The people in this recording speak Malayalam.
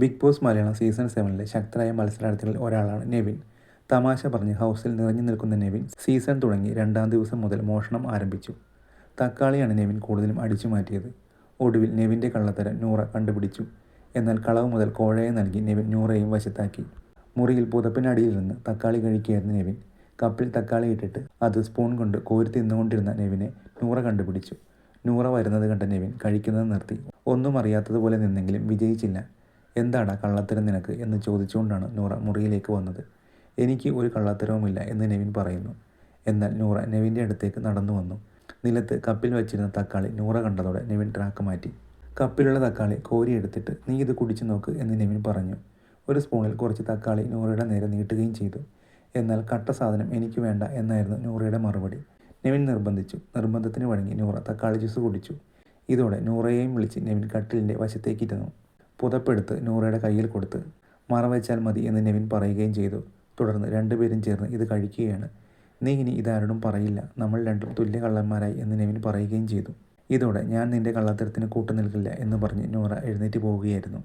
ബിഗ് ബോസ് മലയാളം സീസൺ സെവനിലെ ശക്തരായ മത്സരാർത്ഥികളിൽ ഒരാളാണ് നെവിൻ. തമാശ പറഞ്ഞ് ഹൗസിൽ നിറഞ്ഞു നിൽക്കുന്ന നെവിൻ സീസൺ തുടങ്ങി രണ്ടാം ദിവസം മുതൽ മോഷണം ആരംഭിച്ചു. തക്കാളിയാണ് നെവിൻ കൂടുതലും അടിച്ചു മാറ്റിയത്. ഒടുവിൽ നെവിന്റെ കള്ളത്തരം നൂറ കണ്ടുപിടിച്ചു. എന്നാൽ കളവ് മുതൽ കോഴയെ നൽകി നെവിൻ നൂറയും വശത്താക്കി. മുറിയിൽ പുതപ്പിനടിയിൽ നിന്ന് തക്കാളി കഴിക്കുകയായിരുന്നു നെവിൻ. കപ്പിൽ തക്കാളി ഇട്ടിട്ട് അത് സ്പൂൺ കൊണ്ട് കോരി തിന്നുകൊണ്ടിരുന്ന നെവിനെ നൂറ കണ്ടുപിടിച്ചു. നൂറ വരുന്നത് കണ്ട നെവിൻ കഴിക്കുന്നത് നിർത്തി. ഒന്നും അറിയാത്തതുപോലെ നിന്നെങ്കിലും വിജയിച്ചില്ല. എന്താടാ കള്ളത്തരം നിനക്ക് എന്ന് ചോദിച്ചുകൊണ്ടാണ് നൂറ മുറിയിലേക്ക് വന്നത്. എനിക്ക് ഒരു കള്ളത്തരവുമില്ല എന്ന് നെവിൻ പറയുന്നു. എന്നാൽ നൂറ നെവിന്റെ അടുത്തേക്ക് നടന്നു വന്നു. നിലത്ത് കപ്പിൽ വച്ചിരുന്ന തക്കാളി നൂറ കണ്ടതോടെ നെവിൻ ട്രാക്ക് മാറ്റി. കപ്പിലുള്ള തക്കാളി കോരിയെടുത്തിട്ട് നീ ഇത് കുടിച്ചു നോക്ക് എന്ന് നെവിൻ പറഞ്ഞു. ഒരു സ്പൂണിൽ കുറച്ച് തക്കാളി നൂറയുടെ നേരെ നീട്ടുകയും ചെയ്തു. എന്നാൽ കട്ട സാധനം എനിക്ക് വേണ്ട എന്നായിരുന്നു നൂറയുടെ മറുപടി. നെവിൻ നിർബന്ധിച്ചു. നിർബന്ധത്തിന് വഴങ്ങി നൂറ തക്കാളി ജ്യൂസ് കുടിച്ചു. ഇതോടെ നൂറയെയും വിളിച്ച് നെവിൻ കട്ടിലിന്റെ വശത്തേക്കിരുന്നു. പുതപ്പെടുത്ത് നൂറയുടെ കയ്യിൽ കൊടുത്ത് മറവച്ചാൽ മതി എന്ന് നെവിൻ പറയുകയും ചെയ്തു. തുടർന്ന് രണ്ടുപേരും ചേർന്ന് ഇത് കഴിക്കുകയാണ്. നീ ഇനി ഇതാരോടും പറയില്ല. നമ്മൾ രണ്ടും തുല്യ കള്ളന്മാരായി എന്ന് നെവിൻ പറയുകയും ചെയ്തു. ഇതോടെ ഞാൻ നിന്റെ കള്ളത്തരത്തിന് കൂട്ടുനിൽക്കില്ല എന്ന് പറഞ്ഞ് നൂറ എഴുന്നേറ്റ് പോവുകയായിരുന്നു.